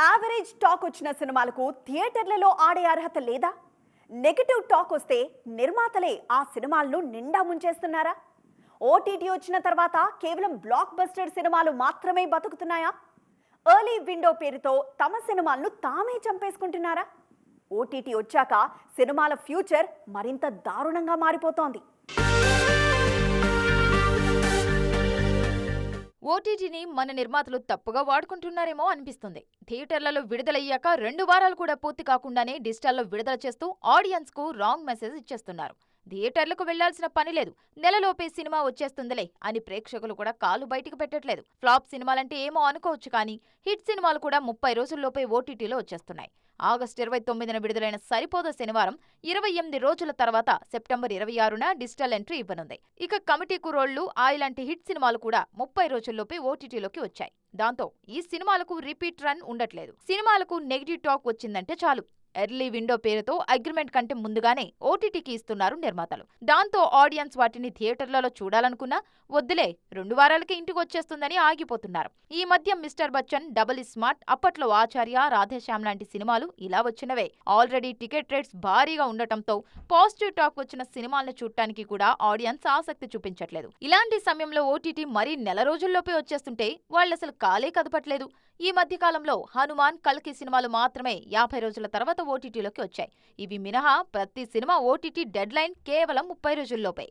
Average talk వచ్చిన సినిమాలకు థియేటర్లలో ఆడే అర్హత లేదా? నెగిటివ్ టాక్ వస్తే నిర్మాతలే ఆ సినిమాలను నిండా ముంచేస్తున్నారా? ఓటీటీ వచ్చిన తర్వాత కేవలం బ్లాక్ బస్టర్ సినిమాలు మాత్రమే బతుకుతున్నాయా? ఎర్లీ విండో పేరుతో తమ సినిమాలను తామే చంపేసుకుంటున్నారా? ఓటీటీ వచ్చాక సినిమాల ఫ్యూచర్ మరింత దారుణంగా మారిపోతోంది. ఓటీటీని మన నిర్మాతలు తప్పుగా వాడుకుంటున్నారేమో అనిపిస్తుంది. థియేటర్లలో విడుదలయ్యాక రెండు వారాలు కూడా పూర్తి కాకుండానే డిజిటల్లో విడుదల చేస్తూ ఆడియన్స్కు రాంగ్ మెసేజ్ ఇచ్చేస్తున్నారు. థియేటర్లకు వెళ్ళాల్సిన పని లేదు. నెలలోపే సినిమా వచ్చేస్తుందిలే అని ప్రేక్షకులు కూడా కాలు బయటికి పెట్టట్లేదు. ఫ్లాప్ సినిమాలంటే ఏమో అనుకోవచ్చు కానీ హిట్ సినిమాలు కూడా ముప్పై రోజుల్లోపే ఓటీటీలో వచ్చేస్తున్నాయి. ఆగస్టు ఇరవై తొమ్మిదిన విడుదలైన సరిపోద శనివారం ఇరవై ఎనిమిది రోజుల తర్వాత సెప్టెంబర్ ఇరవై ఆరున డిజిటల్ ఎంట్రీ ఇవ్వనుంది. ఇక కమిటీ కురోళ్ళు ఇలాంటి హిట్ సినిమాలు కూడా ముప్పై రోజుల్లోపే ఓటీటీలోకి వచ్చాయి. దాంతో ఈ సినిమాలకు రిపీట్ రన్ ఉండట్లేదు. సినిమాలకు నెగిటివ్ టాక్ వచ్చిందంటే చాలు. ఎర్లీ విండో పేరుతో అగ్రిమెంట్ కంటే ముందుగానే ఓటీటీకి ఇస్తున్నారు నిర్మాతలు. దాంతో ఆడియన్స్ వాటిని థియేటర్లలో చూడాలనుకున్నా వద్దులే రెండు వారాలకి ఇంటికి వచ్చేస్తుందని ఆగిపోతున్నారు. ఈ మధ్య మిస్టర్ బచ్చన్ డబుల్ స్మార్ట్ అప్పట్లో ఆచార్య రాధేశ్యామ్ లాంటి సినిమాలు ఇలా వచ్చినవే. ఆల్రెడీ టికెట్ రేట్స్ భారీగా ఉండటంతో పాజిటివ్ టాక్ వచ్చిన సినిమాలను చూడటానికి కూడా ఆడియన్స్ ఆసక్తి చూపించట్లేదు. ఇలాంటి సమయంలో ఓటీటీ మరీ నెల రోజుల్లోపే వచ్చేస్తుంటే వాళ్ళు అసలు కాలే కదపట్లేదు. ఈ మధ్య కాలంలో హనుమాన్ కల్కి సినిమాలు మాత్రమే యాభై రోజుల తర్వాత తర్వాత ఓటీటీలోకి వచ్చాయి. ఇవి మినహా ప్రతి సినిమా ఓటీటీ డెడ్ లైన్ కేవలం ముప్పై రోజుల్లోపే.